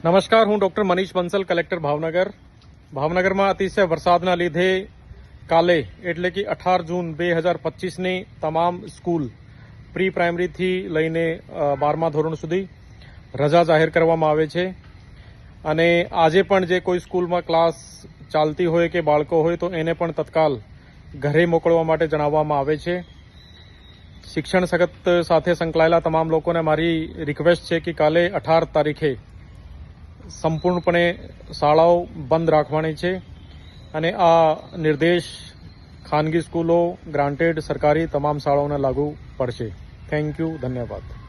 નમસ્કાર, હું doctor Manish Bansal, collector Bhavnagar. ભાવનગરમાં અતિશય વરસાદના લીધે કાલે એટલે કે અઠાર જૂન બે હજાર પચીસની તમામ સ્કૂલ પ્રી પ્રાઇમરીથી લઈને બારમા ધોરણ સુધી રજા જાહેર કરવામાં આવે છે. અને આજે પણ જે કોઈ સ્કૂલમાં ક્લાસ ચાલતી હોય કે બાળકો હોય તો એને પણ તત્કાલ ઘરે મોકલવા માટે જણાવવામાં આવે છે. શિક્ષણ સખત સાથે સંકળાયેલા તમામ લોકોને મારી રિક્વેસ્ટ છે કે કાલે અઢાર તારીખે સંપૂર્ણપણે શાળાઓ બંધ રાખવાની છે અને આ નિર્દેશ ખાનગી સ્કૂલો ગ્રાન્ટેડ સરકારી તમામ શાળાઓને લાગુ પડશે. થેન્ક યુ ધન્યવાદ.